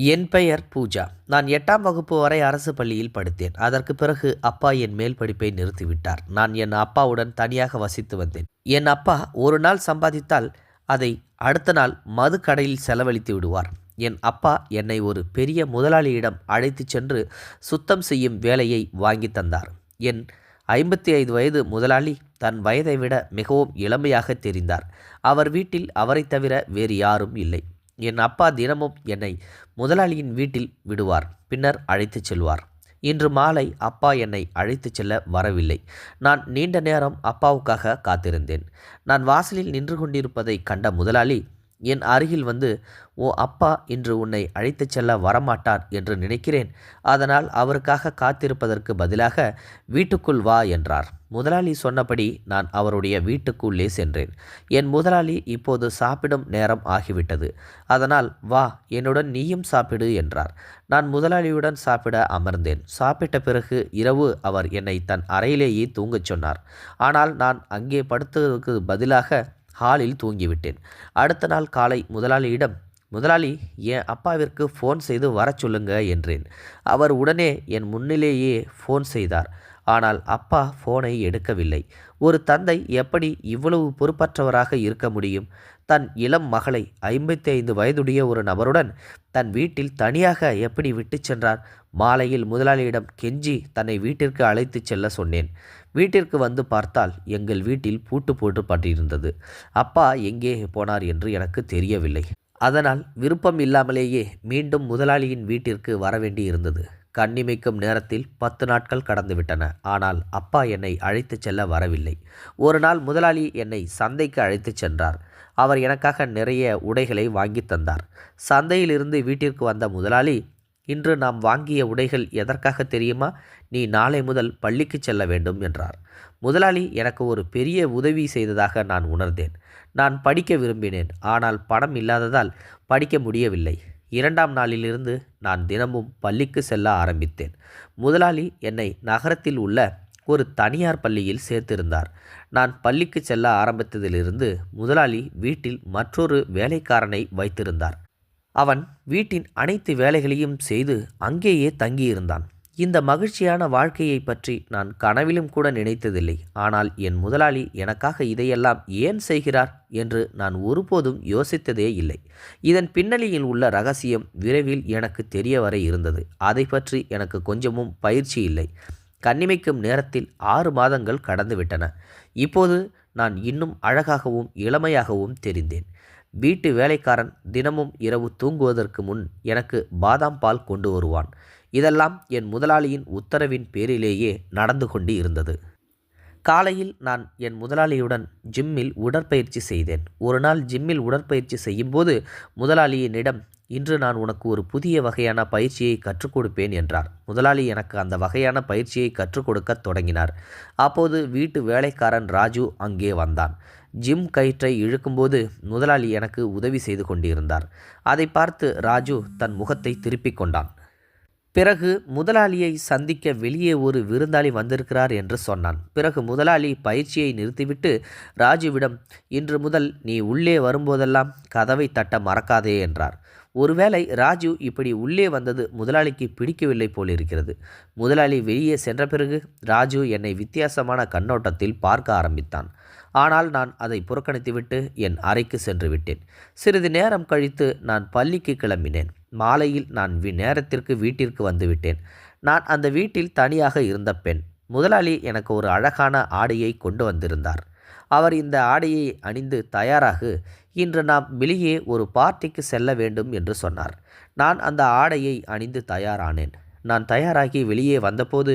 என் பெயர் பூஜா. நான் எட்டாம் வகுப்பு வரை அரசு பள்ளியில் படித்தேன். அதற்கு பிறகு அப்பா என் மேல் படிப்பை நிறுத்திவிட்டார். நான் என் அப்பாவுடன் தனியாக வசித்து வந்தேன். என் அப்பா ஒரு நாள் சம்பாதித்தால் அதை அடுத்த நாள் மது கடையில் செலவழித்து விடுவார். என் அப்பா என்னை ஒரு பெரிய முதலாளியிடம் அழைத்துச் சென்று சுத்தம் செய்யும் வேலையை வாங்கி தந்தார். என் ஐம்பத்தி ஐந்து வயது முதலாளி தன் வயதை விட மிகவும் இளமையாக தெரிந்தார். அவர் வீட்டில் அவரைத் தவிர வேறு யாரும் இல்லை. என் அப்பா தினமும் என்னை முதலாளியின் வீட்டில் விடுவார் பின்னர் அழைத்துச் செல்வார். இன்று மாலை அப்பா என்னை அழைத்துச் செல்ல வரவில்லை. நான் நீண்ட நேரம் அப்பாவுக்காக காத்திருந்தேன். நான் வாசலில் நின்று கொண்டிருப்பதை கண்ட முதலாளி என் அருகில் வந்து ஓ அப்பா இன்று உன்னை அழைத்துச் செல்ல வரமாட்டார் என்று நினைக்கிறேன். அதனால் அவருக்காக காத்திருப்பதற்கு பதிலாக வீட்டுக்குள் வா என்றார். முதலாளி சொன்னபடி நான் அவருடைய வீட்டுக்குள்ளே சென்றேன் என் முதலாளி இப்போது சாப்பிடும் நேரம் ஆகிவிட்டது. அதனால் வா என்னுடன் நீயும் சாப்பிடு என்றார். நான் முதலாளியுடன் சாப்பிட அமர்ந்தேன். சாப்பிட்ட பிறகு இரவு அவர் என்னை தன் அறையிலேயே தூங்கச் சொன்னார். ஆனால் நான் அங்கே படுத்ததற்கு பதிலாக ஹாலில் தூங்கிவிட்டேன். அடுத்த நாள் காலை முதலாளியிடம் முதலாளி என் அப்பாவிற்கு ஃபோன் செய்து வரச் சொல்லுங்க என்றேன். அவர் உடனே என் முன்னிலேயே ஃபோன் செய்தார். ஆனால் அப்பா ஃபோனை எடுக்கவில்லை. ஒரு தந்தை எப்படி இவ்வளவு பொறுப்பற்றவராக இருக்க முடியும்? தன் இளம் மகளை ஐம்பத்தி ஐந்து வயதுடைய ஒரு நபருடன் தன் வீட்டில் தனியாக எப்படி விட்டுச் சென்றார்? மாலையில் முதலாளியிடம் கெஞ்சி தன்னை வீட்டிற்கு அழைத்துச் செல்ல சொன்னேன். வீட்டிற்கு வந்து பார்த்தால் எங்கள் வீட்டில் பூட்டு போட்டுப்பட்டிருந்தது அப்பா எங்கே போனார் என்று எனக்கு தெரியவில்லை. அதனால் விருப்பம் இல்லாமலேயே மீண்டும் முதலாளியின் வீட்டிற்கு வரவேண்டி இருந்தது. கண்ணிமைக்கும் நேரத்தில் பத்து நாட்கள் கடந்துவிட்டன ஆனால் அப்பா என்னை அழைத்துச் செல்ல வரவில்லை. ஒரு நாள் முதலாளி என்னை சந்தைக்கு அழைத்துச் சென்றார். அவர் எனக்காக நிறைய உடைகளை வாங்கி தந்தார். சந்தையிலிருந்து வீட்டிற்கு வந்த முதலாளி இன்று நாம் வாங்கிய உடைகள் எதற்காக தெரியுமா? நீ நாளை முதல் பள்ளிக்கு செல்ல வேண்டும் என்றார். முதலாளி எனக்கு ஒரு பெரிய உதவி செய்ததாக நான் உணர்ந்தேன். நான் படிக்க விரும்பினேன் ஆனால் பணம் இல்லாததால் படிக்க முடியவில்லை. இரண்டாம் நாளிலிருந்து நான் தினமும் பள்ளிக்கு செல்ல ஆரம்பித்தேன். முதலாளி என்னை நகரத்தில் உள்ள ஒரு தனியார் பள்ளியில் சேர்த்திருந்தார். நான் பள்ளிக்கு செல்ல ஆரம்பித்ததிலிருந்து முதலாளி வீட்டில் மற்றொரு வேலைக்காரனை வைத்திருந்தார். அவன் வீட்டின் அனைத்து வேலைகளையும் செய்து அங்கேயே தங்கியிருந்தான். இந்த மகிழ்ச்சியான வாழ்க்கையை பற்றி நான் கனவிலும் கூட நினைத்ததில்லை. ஆனால் என் முதலாளி எனக்காக இதையெல்லாம் ஏன் செய்கிறார் என்று நான் ஒருபோதும் யோசித்ததே இல்லை. இதன் பின்னணியில் உள்ள ரகசியம் விரைவில் எனக்கு தெரிய வர இருந்தது. அதை பற்றி எனக்கு கொஞ்சமும் பயிற்சி இல்லை. கண்ணிமைக்கும் நேரத்தில் ஆறு மாதங்கள் கடந்துவிட்டன. இப்போது நான் இன்னும் அழகாகவும் இளமையாகவும் தெரிந்தேன். வீட்டு வேலைக்காரன் தினமும் இரவு தூங்குவதற்கு முன் எனக்கு பாதாம் பால் கொண்டு வருவான். இதெல்லாம் என் முதலாளியின் உத்தரவின் பேரிலேயே நடந்து கொண்டு இருந்தது. காலையில் நான் என் முதலாளியுடன் ஜிம்மில் உடற்பயிற்சி செய்தேன். ஒரு நாள் ஜிம்மில் உடற்பயிற்சி செய்யும்போது முதலாளி என்னிடம் இன்று நான் உனக்கு ஒரு புதிய வகையான பயிற்சியை கற்றுக் கொடுப்பேன் என்றார். முதலாளி எனக்கு அந்த வகையான பயிற்சியை கற்றுக் கொடுக்க தொடங்கினார். அப்போது வீட்டு வேலைக்காரன் ராஜு அங்கே வந்தான். ஜிம் கயிற்றை இழுக்கும்போது முதலாளி எனக்கு உதவி செய்து கொண்டிருந்தார். அதை பார்த்து ராஜு தன் முகத்தை திருப்பிக் கொண்டான். பிறகு முதலாளியை சந்திக்க வெளியே ஒரு விருந்தாளி வந்திருக்கிறார் என்று சொன்னான். பிறகு முதலாளி பயிற்சியை நிறுத்திவிட்டு ராஜுவிடம் இன்று முதல் நீ உள்ளே வரும்போதெல்லாம் கதவை தட்ட மறக்காதே என்றார். ஒருவேளை ராஜு இப்படி உள்ளே வந்தது முதலாளிக்கு பிடிக்கவில்லை போலிருக்கிறது. முதலாளி வெளியே சென்ற பிறகு ராஜு என்னை வித்தியாசமான கண்ணோட்டத்தில் பார்க்க ஆரம்பித்தான். ஆனால் நான் அதை புறக்கணித்துவிட்டு என் அறைக்கு சென்று விட்டேன் சிறிது நேரம் கழித்து நான் பள்ளிக்கு கிளம்பினேன். மாலையில் நான் வி நேரத்திற்கு வீட்டிற்கு வந்துவிட்டேன். நான் அந்த வீட்டில் தனியாக இருந்த பெண் முதலாளி எனக்கு ஒரு அழகான ஆடையை கொண்டு வந்திருந்தார். அவர் இந்த ஆடையை அணிந்து தயாராகு இன்று நாம் வெளியே ஒரு பார்ட்டிக்கு செல்ல வேண்டும் என்று சொன்னார். நான் அந்த ஆடையை அணிந்து தயாரானேன். நான் தயாராகி வெளியே வந்தபோது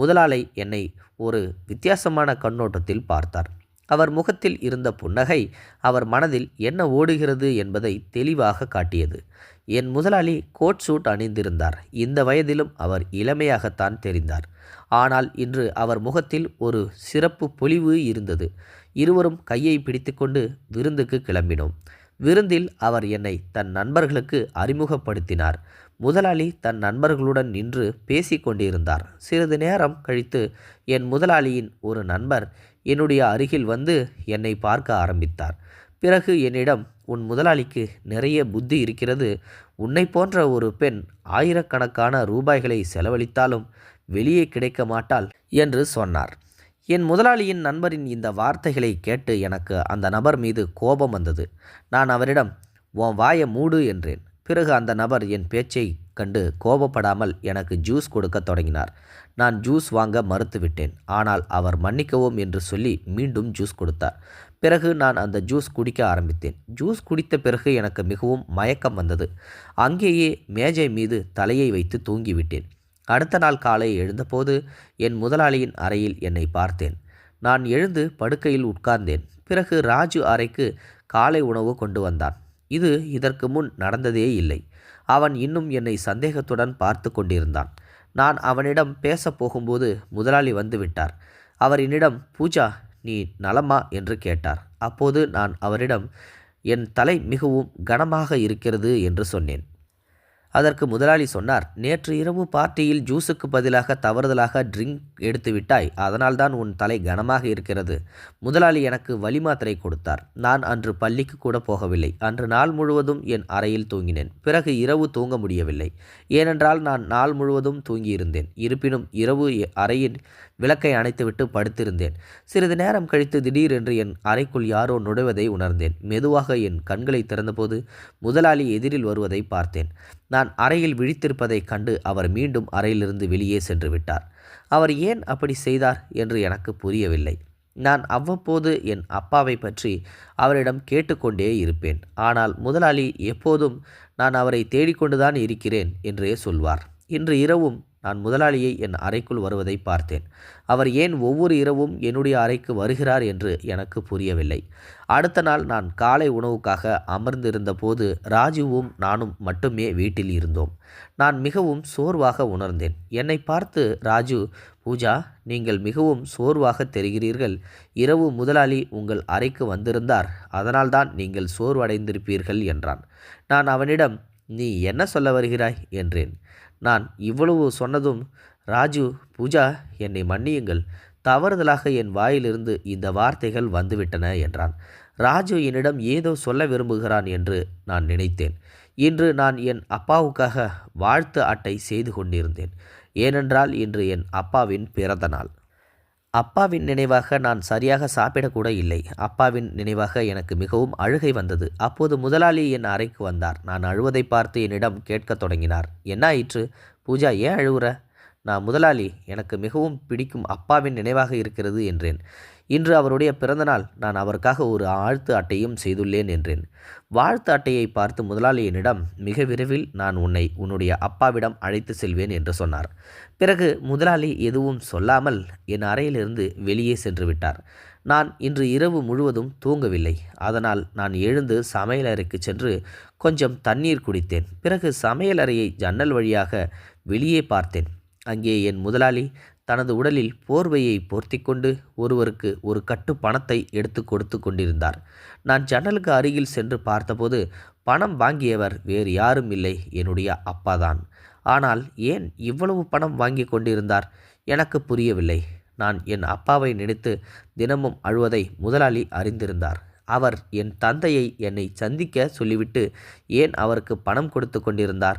முதலாளி என்னை ஒரு வித்தியாசமான கண்ணோட்டத்தில் பார்த்தார். அவர் முகத்தில் இருந்த புன்னகை அவர் மனதில் என்ன ஓடுகிறது என்பதை தெளிவாக காட்டியது. என் முதலாளி கோட் சூட் அணிந்திருந்தார். இந்த வயதிலும் அவர் இளமையாகத்தான் தெரிந்தார். ஆனால் இன்று அவர் முகத்தில் ஒரு சிறப்பு பொலிவு இருந்தது. இருவரும் கையை பிடித்துக்கொண்டு விருந்துக்கு கிளம்பினோம். விருந்தில் அவர் என்னை தன் நண்பர்களுக்கு அறிமுகப்படுத்தினார். முதலாளி தன் நண்பர்களுடன் நின்று பேசி கொண்டிருந்தார் சிறிது நேரம் கழித்து என் முதலாளியின் ஒரு நண்பர் என்னுடைய அருகில் வந்து என்னை பார்க்க ஆரம்பித்தார். பிறகு என்னிடம் உன் முதலாளிக்கு நிறைய புத்தி இருக்கிறது. உன்னை போன்ற ஒரு பெண் ஆயிரக்கணக்கான ரூபாய்களை செலவழித்தாலும் வெளியே கிடைக்க மாட்டாள் என்று சொன்னார். என் முதலாளியின் நண்பரின் இந்த வார்த்தைகளை கேட்டு எனக்கு அந்த நபர் மீது கோபம் வந்தது. நான் அவரிடம் உன் வாயை மூடு என்றேன். பிறகு அந்த நபர் என் பேச்சை கண்டு கோபப்படாமல் எனக்கு ஜூஸ் கொடுக்க தொடங்கினார். நான் ஜூஸ் வாங்க மறுத்துவிட்டேன். ஆனால் அவர் மன்னிக்கவும் என்று சொல்லி மீண்டும் ஜூஸ் கொடுத்தார். பிறகு நான் அந்த ஜூஸ் குடிக்க ஆரம்பித்தேன். ஜூஸ் குடித்த பிறகு எனக்கு மிகவும் மயக்கம் வந்தது. அங்கேயே மேஜை மீது தலையை வைத்து தூங்கிவிட்டேன். அடுத்த நாள் காலை எழுந்தபோது என் முதலாளியின் அறையில் என்னை பார்த்தேன். நான் எழுந்து படுக்கையில் உட்கார்ந்தேன். பிறகு ராஜு அறைக்கு காலை உணவு கொண்டு வந்தான். இது இதற்கு முன் நடந்ததே இல்லை. அவன் இன்னும் என்னை சந்தேகத்துடன் பார்த்து கொண்டிருந்தான். நான் அவனிடம் பேசப் போகும்போது முதலாளி வந்து விட்டார் அவர் என்னிடம் பூஜா நீ நலமா? என்று கேட்டார். அப்போது நான் அவரிடம் என் தலை மிகவும் கனமாக இருக்கிறது என்று சொன்னேன். அதற்கு முதலாளி சொன்னார் நேற்று இரவு பார்ட்டியில் ஜூஸுக்கு பதிலாக தவறுதலாக ட்ரிங்க் எடுத்துவிட்டாய் அதனால்தான் உன் தலை கனமாக இருக்கிறது. முதலாளி எனக்கு வலி மாத்திரை கொடுத்தார். நான் அன்று பள்ளிக்கு கூட போகவில்லை. அன்று நாள் முழுவதும் என் அறையில் தூங்கினேன். பிறகு இரவு தூங்க முடியவில்லை. ஏனென்றால் நான் நாள் முழுவதும் தூங்கியிருந்தேன். இருப்பினும் இரவு எ- அறையின் விளக்கை அணைத்துவிட்டு படுத்திருந்தேன். சிறிது நேரம் கழித்து திடீரென்று என் அறைக்குள் யாரோ நுழைவதை உணர்ந்தேன். மெதுவாக என் கண்களை திறந்தபோது முதலாளி எதிரில் வருவதை பார்த்தேன். நான் அறையில் விழித்திருப்பதைக் கண்டு அவர் மீண்டும் அறையிலிருந்து வெளியே சென்று விட்டார். அவர் ஏன் அப்படி செய்தார்? என்று எனக்கு புரியவில்லை. நான் அவ்வப்போது என் அப்பாவை பற்றி அவரிடம் கேட்டுக்கொண்டே இருப்பேன். ஆனால் முதலாளி எப்போதும் நான் அவரை தேடிக்கொண்டுதான் இருக்கிறேன் என்றே சொல்வார். இன்று இரவும் நான் முதலாளியை என் அறைக்குள் வருவதை பார்த்தேன். அவர் ஏன் ஒவ்வொரு இரவும் என்னுடைய அறைக்கு வருகிறார் என்று எனக்கு புரியவில்லை. அடுத்த நாள் நான் காலை உணவுக்காக அமர்ந்திருந்தபோது ராஜுவும் நானும் மட்டுமே வீட்டில் இருந்தோம். நான் மிகவும் சோர்வாக உணர்ந்தேன். என்னை பார்த்து ராஜு பூஜா நீங்கள் மிகவும் சோர்வாக தெரிகிறீர்கள். இரவு முதலாளி உங்கள் அறைக்கு வந்திருந்தார். அதனால்தான் நீங்கள் சோர்வடைந்திருப்பீர்கள் என்றான். நான் அவனிடம் நீ என்ன சொல்ல வருகிறாய்? என்றேன். நான் இவ்வளவு சொன்னதும் ராஜு பூஜா என்னை மன்னியுங்கள். தவறுதலாக என் வாயிலிருந்து இந்த வார்த்தைகள் வந்துவிட்டன என்றான். ராஜு என்னிடம் ஏதோ சொல்ல விரும்புகிறான் என்று நான் நினைத்தேன். இன்று நான் என் அப்பாவுக்காக வாழ்த்து அட்டை செய்து கொண்டிருந்தேன். ஏனென்றால் இன்று என் அப்பாவின் பிறந்த நாள். அப்பாவின் நினைவாக நான் சரியாக சாப்பிடக்கூட இல்லை. அப்பாவின் நினைவாக எனக்கு மிகவும் அழுகை வந்தது. அப்போது முதலாளி என் அறைக்கு வந்தார். நான் அழுவதை பார்த்து என்னிடம் கேட்கத் தொடங்கினார். என்ன ஆயிற்று? பூஜா ஏன் அழுவுற? நான் முதலாளி எனக்கு மிகவும் பிடிக்கும் அப்பாவின் நினைவாக இருக்கிறது என்றேன். இன்று அவருடைய பிறந்தநாள். நான் அவருக்காக ஒரு வாழ்த்து அட்டையும் செய்துள்ளேன் என்றேன். வாழ்த்து அட்டையை பார்த்து முதலாளி என்னிடம் மிக விரைவில் நான் உன்னை உன்னுடைய அப்பாவிடம் அழைத்து செல்வேன் என்று சொன்னார். பிறகு முதலாளி எதுவும் சொல்லாமல் என் அறையிலிருந்து வெளியே சென்று விட்டார். நான் இன்று இரவு முழுவதும் தூங்கவில்லை. அதனால் நான் எழுந்து சமையலறைக்கு சென்று கொஞ்சம் தண்ணீர் குடித்தேன். பிறகு சமையலறையை ஜன்னல் வழியாக வெளியே பார்த்தேன். அங்கே என் முதலாளி தனது உடலில் போர்வையை போர்த்திக்கொண்டு ஒருவருக்கு ஒரு கட்டு பணத்தை எடுத்து கொடுத்து கொண்டிருந்தார். நான் ஜன்னலுக்கு அருகில் சென்று பார்த்தபோது பணம் வாங்கியவர் வேறு யாரும் இல்லை என்னுடைய அப்பாதான். ஆனால் ஏன் இவ்வளவு பணம் வாங்கி கொண்டிருந்தார்? எனக்கு புரியவில்லை. நான் என் அப்பாவை நினைத்து தினமும் அழுவதை முதலாளி அறிந்திருந்தார். அவர் என் தந்தையை என்னை சந்திக்க சொல்லிவிட்டு ஏன் அவருக்கு பணம் கொடுத்து கொண்டிருந்தார்?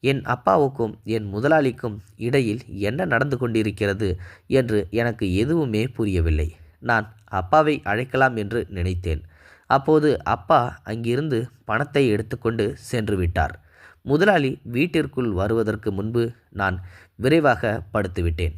என் அப்பாவுக்கும் என் முதலாளிக்கும் இடையில் என்ன நடந்து கொண்டிருக்கிறது என்று எனக்கு எதுவுமே புரியவில்லை. நான் அப்பாவை அழைக்கலாம் என்று நினைத்தேன். அப்போது அப்பா அங்கிருந்து பணத்தை எடுத்துக்கொண்டு சென்று விட்டார். முதலாளி வீட்டிற்குள் வருவதற்கு முன்பு நான் விரைவாக படுத்துவிட்டேன்.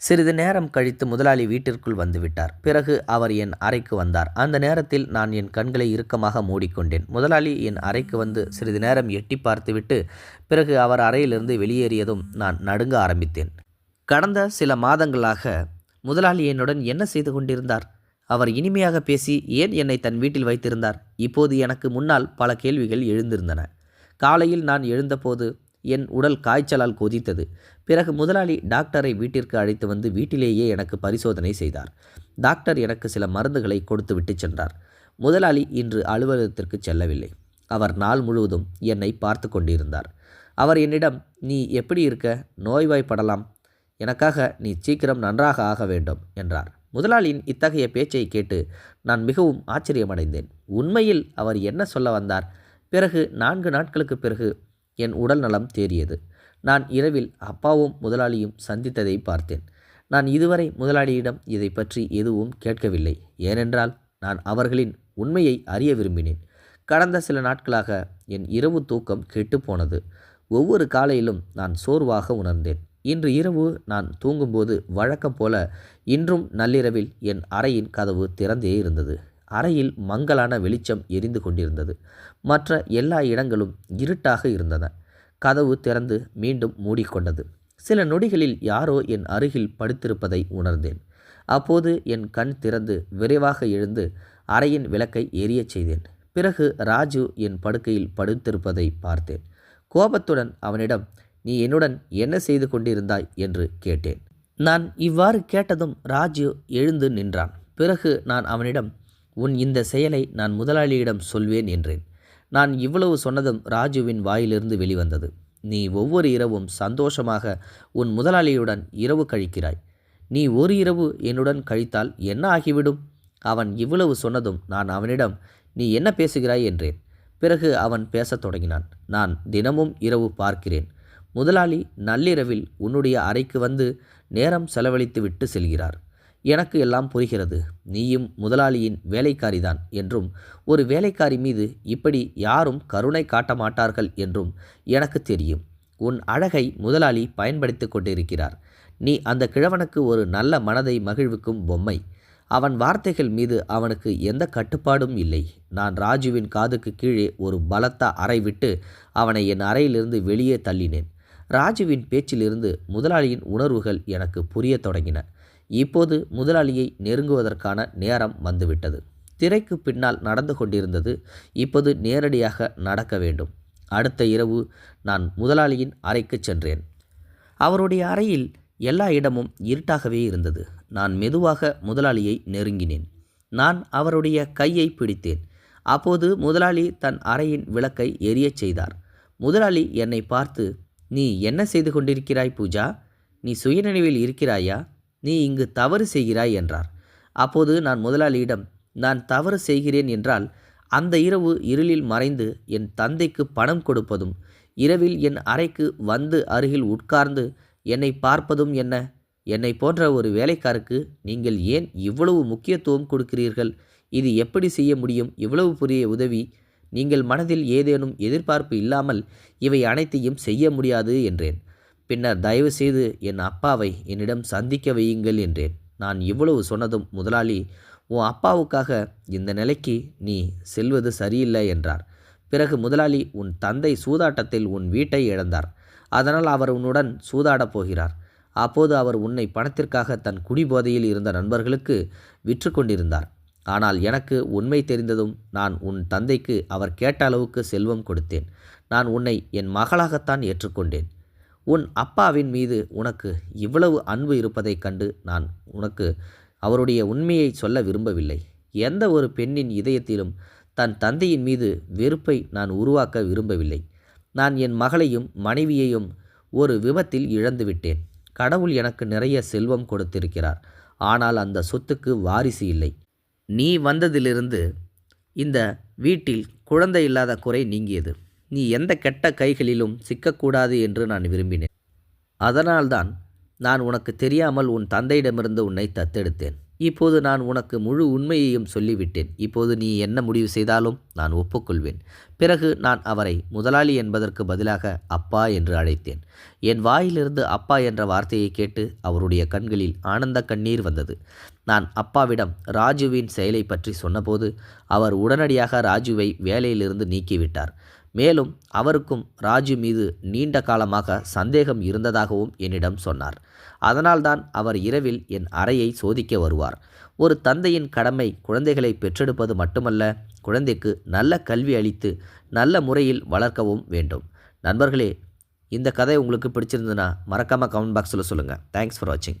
சிறிது நேரம் கழித்து முதலாளி வீட்டிற்குள் வந்துவிட்டார். பிறகு அவர் என் அறைக்கு வந்தார். அந்த நேரத்தில் நான் என் கண்களை இறுக்கமாக மூடிக்கொண்டேன். முதலாளி என் அறைக்கு வந்து சிறிது நேரம் எட்டி பார்த்துவிட்டு பிறகு அவர் அறையிலிருந்து வெளியேறியதும் நான் நடுங்க ஆரம்பித்தேன். கடந்த சில மாதங்களாக முதலாளி என்னுடன் என்ன செய்து கொண்டிருந்தார்? அவர் இனிமையாக பேசி ஏன் என்னை தன் வீட்டில் வைத்திருந்தார்? இப்போது எனக்கு முன்னால் பல கேள்விகள் எழுந்திருந்தன. காலையில் நான் எழுந்தபோது என் உடல் காய்ச்சலால் கொதித்தது. பிறகு முதலாளி டாக்டரை வீட்டிற்கு அழைத்து வந்து வீட்டிலேயே எனக்கு பரிசோதனை செய்தார். டாக்டர் எனக்கு சில மருந்துகளை கொடுத்து விட்டு சென்றார். முதலாளி இன்று அலுவலகத்திற்கு செல்லவில்லை. அவர் நாள் முழுவதும் என்னை பார்த்து கொண்டிருந்தார். அவர் என்னிடம் நீ எப்படி இருக்க? நோய்வாய்ப்படலாம். எனக்காக நீ சீக்கிரம் நன்றாக ஆக வேண்டும் என்றார். முதலாளியின் இத்தகைய பேச்சை கேட்டு நான் மிகவும் ஆச்சரியமடைந்தேன். உண்மையில் அவர் என்ன சொல்ல வந்தார்? பிறகு நான்கு நாட்களுக்கு பிறகு என் உடல் நலம் தேறியது. நான் இரவில் அப்பாவும் முதலாளியும் சந்தித்ததை பார்த்தேன். நான் இதுவரை முதலாளியிடம் இதை பற்றி எதுவும் கேட்கவில்லை. ஏனென்றால் நான் அவர்களின் உண்மையை அறிய விரும்பினேன். கடந்த சில நாட்களாக என் இரவு தூக்கம் கெட்டுப்போனது. ஒவ்வொரு காலையிலும் நான் சோர்வாக உணர்ந்தேன். இன்று இரவு நான் தூங்கும்போது வழக்கம் போல இன்றும் நள்ளிரவில் என் அறையின் கதவு திறந்தே இருந்தது. அறையில் மங்கலான வெளிச்சம் எரிந்து கொண்டிருந்தது. மற்ற எல்லா இடங்களும் இருட்டாக இருந்தன. கதவு திறந்து மீண்டும் மூடிக்கொண்டது. சில நொடிகளில் யாரோ என் அருகில் படுத்திருப்பதை உணர்ந்தேன். அப்போது என் கண் திறந்து விரைவாக எழுந்து அறையின் விளக்கை எரியச் செய்தேன். பிறகு ராஜு என் படுக்கையில் படுத்திருப்பதை பார்த்தேன். கோபத்துடன் அவனிடம் நீ என்னுடன் என்ன செய்து கொண்டிருந்தாய்? என்று கேட்டேன். நான் இவ்வாறு கேட்டதும் ராஜு எழுந்து நின்றான். பிறகு நான் அவனிடம் உன் இந்த செயலை நான் முதலாளியிடம் சொல்வேன் என்றேன். நான் இவ்வளவு சொன்னதும் ராஜுவின் வாயிலிருந்து வெளிவந்தது. நீ ஒவ்வொரு இரவும் சந்தோஷமாக உன் முதலாளியுடன் இரவு கழிக்கிறாய். நீ ஒரு இரவு என்னுடன் கழித்தால் என்ன ஆகிவிடும்? அவன் இவ்வளவு சொன்னதும் நான் அவனிடம் நீ என்ன பேசுகிறாய்? என்றேன். பிறகு அவன் பேசத் தொடங்கினான். நான் தினமும் இரவு பார்க்கிறேன். முதலாளி நள்ளிரவில் உன்னுடைய அறைக்கு வந்து நேரம் செலவழித்து விட்டு செல்கிறார். எனக்கு எல்லாம் புரிகிறது. நீயும் முதலாளியின் வேலைக்காரிதான் என்றும் ஒரு வேலைக்காரி மீது இப்படி யாரும் கருணை காட்ட மாட்டார்கள் என்றும் எனக்கு தெரியும். உன் அழகை முதலாளி பயன்படுத்தி கொண்டிருக்கிறார். நீ அந்த கிழவனுக்கு ஒரு நல்ல மனதை மகிழ்விக்கும் பொம்மை. அவன் வார்த்தைகள் மீது அவனுக்கு எந்த கட்டுப்பாடும் இல்லை. நான் ராஜுவின் காதுக்கு கீழே ஒரு பலத்த அறை விட்டு அவனை என் அறையிலிருந்து வெளியே தள்ளினேன். ராஜுவின் பேச்சிலிருந்து முதலாளியின் உணர்வுகள் எனக்கு புரிய தொடங்கின. இப்போது முதலாளியை நெருங்குவதற்கான நேரம் வந்துவிட்டது. திரைக்கு பின்னால் நடந்து கொண்டிருந்தது இப்போது நேரடியாக நடக்க வேண்டும். அடுத்த இரவு நான் முதலாளியின் அறைக்கு சென்றேன். அவருடைய அறையில் எல்லா இடமும் இருட்டாகவே இருந்தது. நான் மெதுவாக முதலாளியை நெருங்கினேன். நான் அவருடைய கையை பிடித்தேன். அப்போது முதலாளி தன் அறையின் விளக்கை எரியச் செய்தார். முதலாளி என்னை பார்த்து நீ என்ன செய்து கொண்டிருக்கிறாய் பூஜா? நீ சுயநினைவில் இருக்கிறாயா? நீ இங்கு தவறு செய்கிறாய் என்றார். அப்போது நான் முதலாளியிடம் நான் தவறு செய்கிறேன் என்றால் அந்த இரவு இருளில் மறைந்து என் தந்தைக்கு பணம் கொடுப்பதும் இரவில் என் அறைக்கு வந்து அருகில் உட்கார்ந்து என்னை பார்ப்பதும் என்ன? என்னை போன்ற ஒரு வேலைக்காருக்கு நீங்கள் ஏன் இவ்வளவு முக்கியத்துவம் கொடுக்கிறீர்கள்? இது எப்படி செய்ய முடியும்? இவ்வளவு புரிய உதவி நீங்கள் மனதில் ஏதேனும் எதிர்பார்ப்பு இல்லாமல் இவை அனைத்தையும் செய்ய முடியாது என்றேன். பின்னர் தயவு செய்து என் அப்பாவை என்னிடம் சந்திக்க வையுங்கள் என்றேன். நான் இவ்வளவு சொன்னதும் முதலாளி உன் அப்பாவுக்காக இந்த நிலைக்கு நீ செல்வது சரியில்லை என்றார். பிறகு முதலாளி உன் தந்தை சூதாட்டத்தில் உன் வீட்டை இழந்தார். அதனால் அவர் உன்னுடன் சூதாடப் போகிறார். அப்போது அவர் உன்னை பணத்திற்காக தன் குடிபோதையில் இருந்த நண்பர்களுக்கு விற்று கொண்டிருந்தார். ஆனால் எனக்கு உண்மை தெரிந்ததும் நான் உன் தந்தைக்கு அவர் கேட்ட அளவுக்கு செல்வம் கொடுத்தேன். நான் உன்னை என் மகளாகத்தான் ஏற்றுக்கொண்டேன். உன் அப்பாவின் மீது உனக்கு இவ்வளவு அன்பு இருப்பதைக் கண்டு நான் உனக்கு அவருடைய உண்மையை சொல்ல விரும்பவில்லை. எந்த ஒரு பெண்ணின் இதயத்திலும் தன் தந்தையின் மீது வெறுப்பை நான் உருவாக்க விரும்பவில்லை. நான் என் மகளையும் மனைவியையும் ஒரு விபத்தில் இழந்துவிட்டேன். கடவுள் எனக்கு நிறைய செல்வம் கொடுத்திருக்கிறார். ஆனால் அந்த சொத்துக்கு வாரிசு இல்லை. நீ வந்ததிலிருந்து இந்த வீட்டில் குழந்தை இல்லாத குறை நீங்கியது. நீ எந்த கெட்ட கைகளிலும் சிக்கக்கூடாது என்று நான் விரும்பினேன். அதனால்தான் நான் உனக்கு தெரியாமல் உன் தந்தையிடமிருந்து உன்னை தத்தெடுத்தேன். இப்போது நான் உனக்கு முழு உண்மையையும் சொல்லிவிட்டேன். இப்போது நீ என்ன முடிவு செய்தாலும் நான் ஒப்புக்கொள்வேன். பிறகு நான் அவரை முதலாளி என்பதற்கு பதிலாக அப்பா என்று அழைத்தேன். என் வாயிலிருந்து அப்பா என்ற வார்த்தையை கேட்டு அவருடைய கண்களில் ஆனந்த கண்ணீர் வந்தது. நான் அப்பாவிடம் ராஜுவின் செயலை பற்றி சொன்னபோது அவர் உடனடியாக ராஜுவை வேலையிலிருந்து நீக்கிவிட்டார். மேலும் அவருக்கும் ராஜு மீது நீண்ட காலமாக சந்தேகம் இருந்ததாகவும் என்னிடம் சொன்னார். அதனால்தான் அவர் இரவில் என் அறையை சோதிக்க வருவார். ஒரு தந்தையின் கடமை குழந்தைகளை பெற்றெடுப்பது மட்டுமல்ல குழந்தைக்கு நல்ல கல்வி அளித்து நல்ல முறையில் வளர்க்கவும் வேண்டும். நண்பர்களே இந்த கதை உங்களுக்கு பிடிச்சிருந்ததுன்னா மறக்காமல் கமெண்ட் பாக்ஸில் சொல்லுங்கள் தேங்க்ஸ் ஃபார் வாட்சிங்